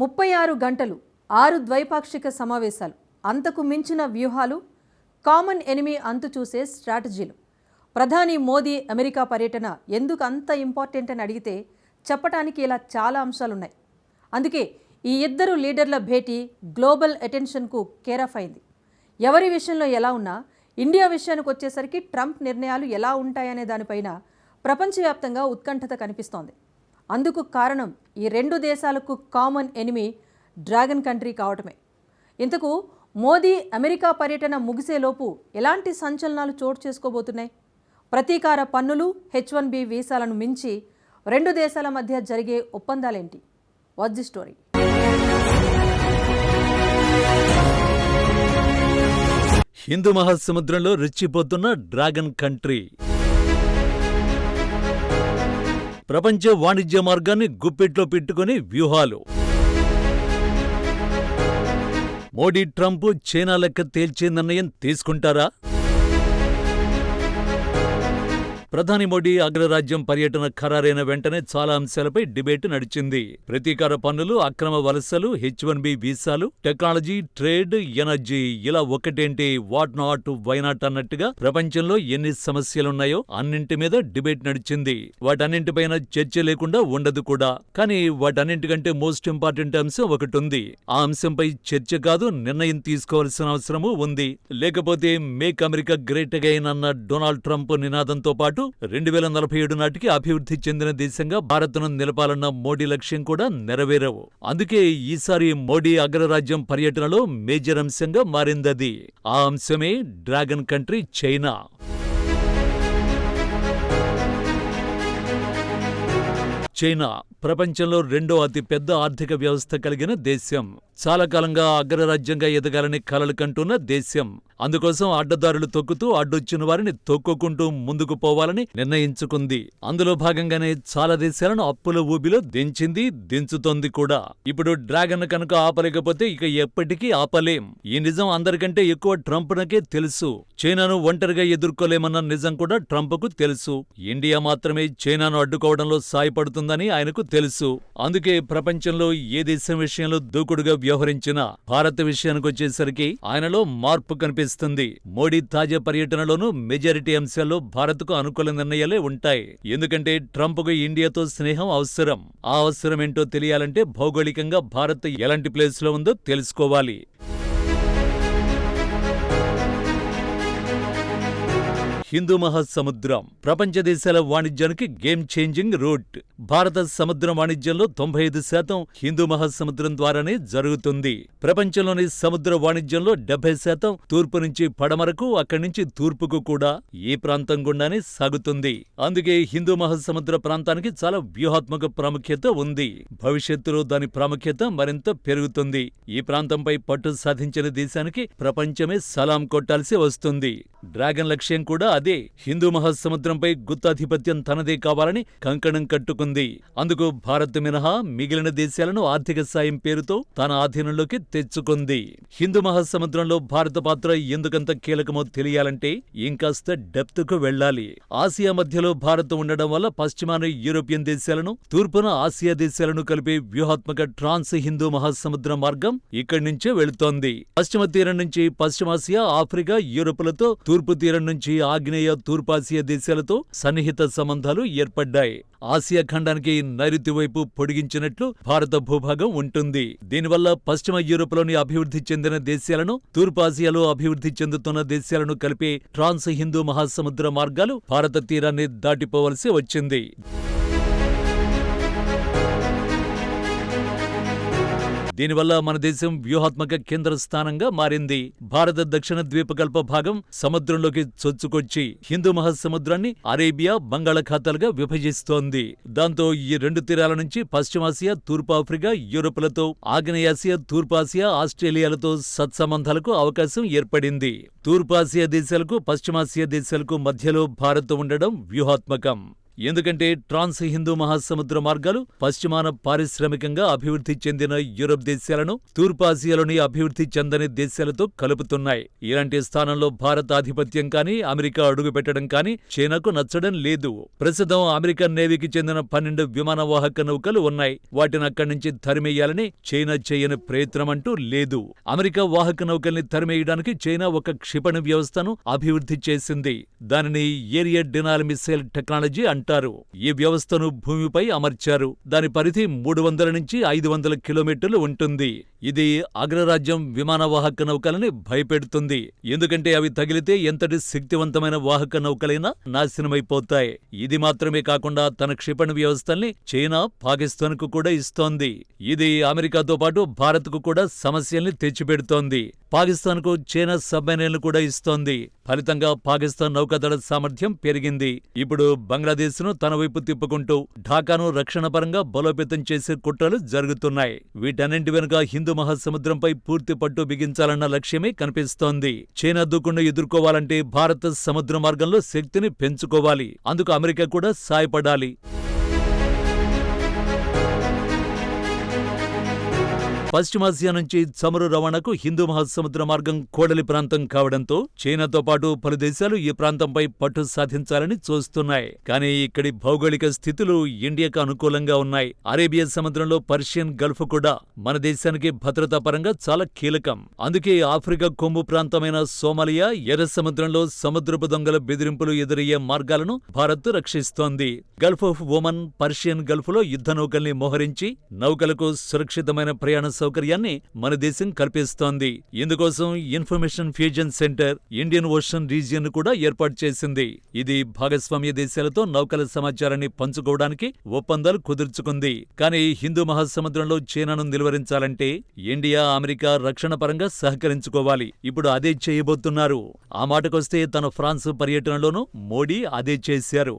ముప్పై ఆరు గంటలు ఆరు ద్వైపాక్షిక సమావేశాలు అంతకు మించిన వ్యూహాలు కామన్ ఎనిమీ అంతు చూసే స్ట్రాటజీలు. ప్రధాని మోదీ అమెరికా పర్యటన ఎందుకు అంత ఇంపార్టెంట్ అని అడిగితే చెప్పటానికి ఇలా చాలా అంశాలున్నాయి. అందుకే ఈ ఇద్దరు లీడర్ల భేటీ గ్లోబల్ అటెన్షన్కు కేరాఫ్ అయింది. ఎవరి విషయంలో ఎలా ఉన్నా ఇండియా విషయానికి వచ్చేసరికి ట్రంప్ నిర్ణయాలు ఎలా ఉంటాయనే దానిపైన ప్రపంచవ్యాప్తంగా ఉత్కంఠత కనిపిస్తోంది. అందుకు కారణం ఈ రెండు దేశాలకు కామన్ ఎనిమి డ్రాగన్ కంట్రీ కావటమే. ఇంతకు మోదీ అమెరికా పర్యటన ముగిసేలోపు ఎలాంటి సంచలనాలు చోటు చేసుకోబోతున్నాయి? ప్రతీకార పన్నులు హెచ్ వన్ బి వీసాలను మించి రెండు దేశాల మధ్య జరిగే ఒప్పందాలేంటి? వాట్ ది స్టోరీ హిందూ మహాసముద్రంలో రెచ్చిపోతున్న డ్రాగన్ కంట్రీ. ప్రపంచ వాణిజ్య మార్గాన్ని గుప్పెట్లో పెట్టుకుని వ్యూహాలు. మోడీ ట్రంప్ చైనా లెక్క తేల్చే నిర్ణయం తీసుకుంటారా? ప్రధాని మోడీ అగ్రరాజ్యం పర్యటన ఖరారైన వెంటనే చాలా అంశాలపై డిబేట్ నడిచింది. ప్రతీకార పన్నులు అక్రమ వలసలు హెచ్ వన్ బి వీసాలు టెక్నాలజీ ట్రేడ్ ఎనర్జీ ఇలా ఒకటేంటి వాట్ నాట్ వైనాట్ అన్నట్టుగా ప్రపంచంలో ఎన్ని సమస్యలున్నాయో అన్నింటి మీద డిబేట్ నడిచింది. వాటన్నింటిపైన చర్చ లేకుండా ఉండదు కూడా. కానీ వాటన్నింటికంటే మోస్ట్ ఇంపార్టెంట్ అంశం ఒకటి ఉంది ఆ అంశంపై చర్చ కాదు నిర్ణయం తీసుకోవాల్సిన అవసరము ఉంది. లేకపోతే మేక్ అమెరికా గ్రేట్ అగైన్ అన్న డొనాల్డ్ ట్రంప్ నినాదంతో పాటు రెండు వేల నలభై ఏడు నాటికి అభివృద్ధి చెందిన దేశంగా భారత్ను నిలపాలన్న మోడీ లక్ష్యం కూడా నెరవేరవు. అందుకే ఈసారి మోడీ అగ్రరాజ్యం పర్యటనలో మేజర్ అంశంగా మారిందది. ఆ అంశమే డ్రాగన్ కంట్రీ చైనా. చైనా ప్రపంచంలో రెండో అతిపెద్ద ఆర్థిక వ్యవస్థ కలిగిన దేశం. చాలా కాలంగా అగ్రరాజ్యంగా ఎదగాలని కలలు కంటున్న దేశం. అందుకోసం అడ్డదారులు తొక్కుతూ అడ్డొచ్చిన వారిని తొక్కుకుంటూ ముందుకు పోవాలని నిర్ణయించుకుంది. అందులో భాగంగానే చాలా దేశాలను అప్పుల ఊబిలో దించింది దించుతోంది కూడా. ఇప్పుడు డ్రాగన్ కనుక ఆపలేకపోతే ఇక ఎప్పటికీ ఆపలేం. ఈ నిజం అందరికంటే ఎక్కువ ట్రంప్నకే తెలుసు. చైనాను ఒంటరిగా ఎదుర్కోలేమన్న నిజం కూడా ట్రంప్కు తెలుసు. ఇండియా మాత్రమే చైనాను అడ్డుకోవడంలో సాయపడుతుందని ఆయనకు తెలుసు. అందుకే ప్రపంచంలో ఏ దేశం విషయంలో దూకుడుగా వ్యవహరించిన భారత్ విషయానికొచ్చేసరికి ఆయనలో మార్పు కనిపిస్తుంది. మోడీ తాజా పర్యటనలోనూ మెజారిటీ అంశాల్లో భారత్కు అనుకూల నిర్ణయాలే ఉంటాయి. ఎందుకంటే ట్రంప్కు ఇండియాతో స్నేహం అవసరం. ఆ అవసరం ఏంటో తెలియాలంటే భౌగోళికంగా భారత్ ఎలాంటి ప్లేస్లో ఉందో తెలుసుకోవాలి. హిందూ మహాసముద్రం. ప్రపంచ దేశాల వాణిజ్యానికి గేమ్ చేంజింగ్ రూట్. భారత సముద్ర వాణిజ్యంలో తొంభై ఐదు శాతం హిందూ మహాసముద్రం ద్వారానే జరుగుతుంది. ప్రపంచంలోని సముద్ర వాణిజ్యంలో డెబ్బై శాతం తూర్పు నుంచి పడమరకు అక్కడి నుంచి తూర్పుకు కూడా ఈ ప్రాంతం గుండానే సాగుతుంది. అందుకే హిందూ మహాసముద్ర ప్రాంతానికి చాలా వ్యూహాత్మక ప్రాముఖ్యత ఉంది. భవిష్యత్తులో దాని ప్రాముఖ్యత మరింత పెరుగుతుంది. ఈ ప్రాంతంపై పట్టు సాధించిన దేశానికి ప్రపంచమే సలాం కొట్టాల్సి వస్తుంది. డ్రాగన్ లక్ష్యం కూడా అదే హిందూ మహాసముద్రంపై గుత్తాధిపత్యం తనదే కావాలని కంకణం కట్టుకుంది. అందుకు భారత్ మినహా మిగిలిన దేశాలను ఆర్థిక సాయం పేరుతో తన ఆధీనంలోకి తెచ్చుకుంది. హిందూ మహాసముద్రంలో భారత పాత్ర ఎందుకంత కీలకమో తెలియాలంటే ఇంకాస్త డెప్త్కు వెళ్ళాలి ఆసియా మధ్యలో భారత్ ఉండడం వల్ల పశ్చిమాన యూరోపియన్ దేశాలను తూర్పున ఆసియా దేశాలను కలిపే వ్యూహాత్మక ట్రాన్స్ హిందూ మహాసముద్ర మార్గం ఇక్కడి నుంచే వెళుతోంది. పశ్చిమ తీరం నుంచి పశ్చిమాసియా ఆఫ్రికా యూరోపులతో తూర్పు తీరం నుంచి ఆగ్నేయ తూర్పాసియా దేశాలతో సన్నిహిత సంబంధాలు ఏర్పడ్డాయి. ఆసియా ఖండానికి నైరుతి వైపు పొడిగించినట్లు భారత భూభాగం ఉంటుంది. దీనివల్ల పశ్చిమ యూరోప్లోని అభివృద్ధి చెందిన దేశాలను తూర్పాసియాలో అభివృద్ధి చెందుతున్న దేశాలను కలిపే ట్రాన్స్ హిందూ మహాసముద్ర మార్గాలు భారత తీరాన్ని దాటిపోవలసి వచ్చింది. దీనివల్ల మన దేశం వ్యూహాత్మక కేంద్ర స్థానంగా మారింది. భారత దక్షిణ ద్వీపకల్ప భాగం సముద్రంలోకి చొచ్చుకొచ్చి హిందూ మహాసముద్రాన్ని అరేబియా బంగాళాఖాతాలుగా విభజిస్తోంది. దాంతో ఈ రెండు తీరాల నుంచి పశ్చిమాసియా తూర్పు ఆఫ్రికా యూరోపులతో ఆగ్నేయాసియా తూర్పాసియా ఆస్ట్రేలియాలతో సత్సంబంధాలకు అవకాశం ఏర్పడింది. తూర్పాసియా దేశాలకు పశ్చిమాసియా దేశాలకు మధ్యలో భారత్ ఉండడం వ్యూహాత్మకం. ఎందుకంటే ట్రాన్స్ హిందూ మహాసముద్ర మార్గాలు పశ్చిమాన పారిశ్రామికంగా అభివృద్ధి చెందిన యూరప్ దేశాలను తూర్పాసియాలోని అభివృద్ధి చెందని దేశాలతో కలుపుతున్నాయి. ఇలాంటి స్థానంలో భారత ఆధిపత్యం కానీ అమెరికా అడుగు పెట్టడం కానీ చైనాకు నచ్చడం లేదు. ప్రస్తుతం అమెరికన్ నేవీకి చెందిన పన్నెండు విమానవాహక నౌకలు ఉన్నాయి. వాటిని అక్కడి నుంచి తరిమేయాలని చైనా చేయని ప్రయత్నం అంటూ లేదు. అమెరికా వాహక నౌకల్ని తరిమేయడానికి చైనా ఒక క్షిపణి వ్యవస్థను అభివృద్ధి చేసింది. దానిని ఏరియర్ డినాల్ మిసైల్ టెక్నాలజీ అంటారు. ఈ వ్యవస్థను భూమిపై అమర్చారు. దాని పరిధి మూడు వందల నుంచి ఐదు వందల కిలోమీటర్లు ఉంటుంది. ఇది అగ్రరాజ్యం విమాన వాహక నౌకలని భయపెడుతుంది. ఎందుకంటే అవి తగిలితే ఎంతటి శక్తివంతమైన వాహక నౌకలైనా నాశనమైపోతాయి. ఇది మాత్రమే కాకుండా తన క్షిపణి వ్యవస్థల్ని చైనా పాకిస్తాన్కు కూడా ఇస్తోంది. ఇది అమెరికాతో పాటు భారత్కు కూడా సమస్యల్ని తెచ్చిపెడుతోంది. పాకిస్తాన్కు చైనా సబ్మెరైన్లు కూడా ఇస్తోంది. ఫలితంగా పాకిస్తాన్ నౌకాదళ సామర్థ్యం పెరిగింది. ఇప్పుడు బంగ్లాదేశ్ను తన వైపు తిప్పుకుంటూ ఢాకాను రక్షణపరంగా బలోపేతం చేసే కుట్రలు జరుగుతున్నాయి. వీటన్నింటి వెనుక హిందూ మహాసముద్రంపై పూర్తి పట్టు బిగించాలన్న లక్ష్యమే కనిపిస్తోంది. చైనా దూకుండా ఎదుర్కోవాలంటే భారత సముద్ర మార్గంలో శక్తిని పెంచుకోవాలి. అందుకు అమెరికా కూడా సాయపడాలి. పశ్చిమాసియా నుంచి చమురు రవాణాకు హిందూ మహాసముద్ర మార్గం కోడలి ప్రాంతం కావడంతో చైనాతో పాటు పలు దేశాలు ఈ ప్రాంతంపై పట్టు సాధించాలని చూస్తున్నాయి. కానీ ఇక్కడి భౌగోళిక స్థితులు ఇండియాకు అనుకూలంగా ఉన్నాయి. అరేబియా సముద్రంలో పర్షియన్ గల్ఫ్ కూడా మన దేశానికి భద్రతా పరంగా చాలా కీలకం. అందుకే ఆఫ్రికా కొమ్ము ప్రాంతమైన సోమాలియా ఎర్ర సముద్రంలో సముద్రపు దొంగల బెదిరింపులు ఎదురయ్యే మార్గాలను భారత్ రక్షిస్తోంది. గల్ఫ్ ఆఫ్ ఉమన్ పర్షియన్ గల్ఫ్లో యుద్ధ నౌకల్ని మోహరించి నౌకలకు సురక్షితమైన ప్రయాణ సౌకర్యాన్ని మన దేశం కల్పిస్తోంది. ఇందుకోసం information fusion centre Indian Ocean region కూడా ఏర్పాటు చేసింది. ఇది భాగస్వామ్య దేశాలతో నౌకల సమాచారాన్ని పంచుకోవడానికి ఒప్పందాలు కుదుర్చుకుంది. కానీ హిందూ మహాసముద్రంలో చైనాను నిలువరించాలంటే ఇండియా అమెరికా రక్షణ పరంగా సహకరించుకోవాలి. ఇప్పుడు అదే చేయబోతున్నారు. ఆ మాటకొస్తే తన ఫ్రాన్స్ పర్యటనలోనూ మోడీ అదే చేశారు.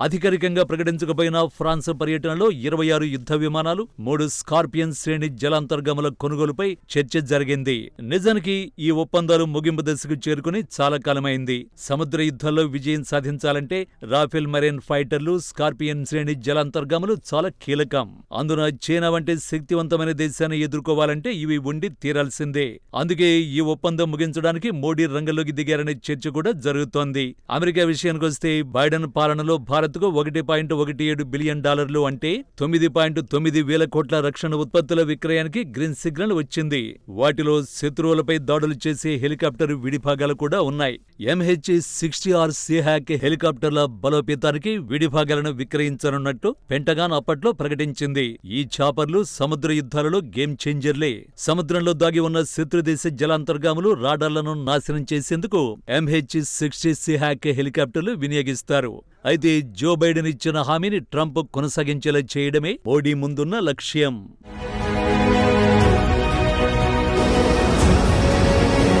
అధికారికంగా ప్రకటించకపోయిన ఫ్రాన్స్ పర్యటనలో ఇరవై ఆరు యుద్ధ విమానాలు మూడు స్కార్పియన్ శ్రేణి జలాంతర్గముల కొనుగోలుపై చర్చ జరిగింది. నిజానికి ఈ ఒప్పందాలు ముగింపు దశకు చేరుకుని చాలా కాలమైంది. సముద్ర యుద్ధాల్లో విజయం సాధించాలంటే రాఫెల్ మెరైన్ ఫైటర్లు స్కార్పియన్ శ్రేణి జలాంతర్గాములు చాలా కీలకం. అందున చైనా వంటి శక్తివంతమైన దేశాన్ని ఎదుర్కోవాలంటే ఇవి ఉండి తీరాల్సిందే. అందుకే ఈ ఒప్పందం ముగించడానికి మోడీ రంగంలోకి దిగారనే చర్చ కూడా జరుగుతోంది. అమెరికా విషయానికొస్తే బైడెన్ పాలనలో భారత్ భారత్కు ఒకటి పాయింట్ ఒకటి ఏడు బిలియన్ డాలర్లు అంటే తొమ్మిది పాయింట్ తొమ్మిది వేల కోట్ల రక్షణ ఉత్పత్తుల విక్రయానికి గ్రీన్ సిగ్నల్ వచ్చింది. వాటిలో శత్రువులపై దాడులు చేసే హెలికాప్టర్ విడిభాగాలు కూడా ఉన్నాయి. ఎంహెచ్ సిక్స్టీ ఆర్ సిహాక్ హెలికాప్టర్ల బలోపేతానికి విడిభాగాలను విక్రయించనున్నట్టు పెంటగాన్ అప్పట్లో ప్రకటించింది. ఈ చాపర్లు సముద్ర యుద్ధాలలో గేమ్ చేంజర్లే. సముద్రంలో దాగి ఉన్న శత్రుదేశ జలాంతర్గాములు రాడార్లను నాశనం చేసేందుకు ఎంహెచ్ సిక్స్టీ సిహాక్ హెలికాప్టర్లు వినియోగిస్తారు. అయితే జో బైడెన్ ఇచ్చిన హామీని ట్రంప్ కొనసాగించేలా చేయడమే మోడీ ముందున్న లక్ష్యం.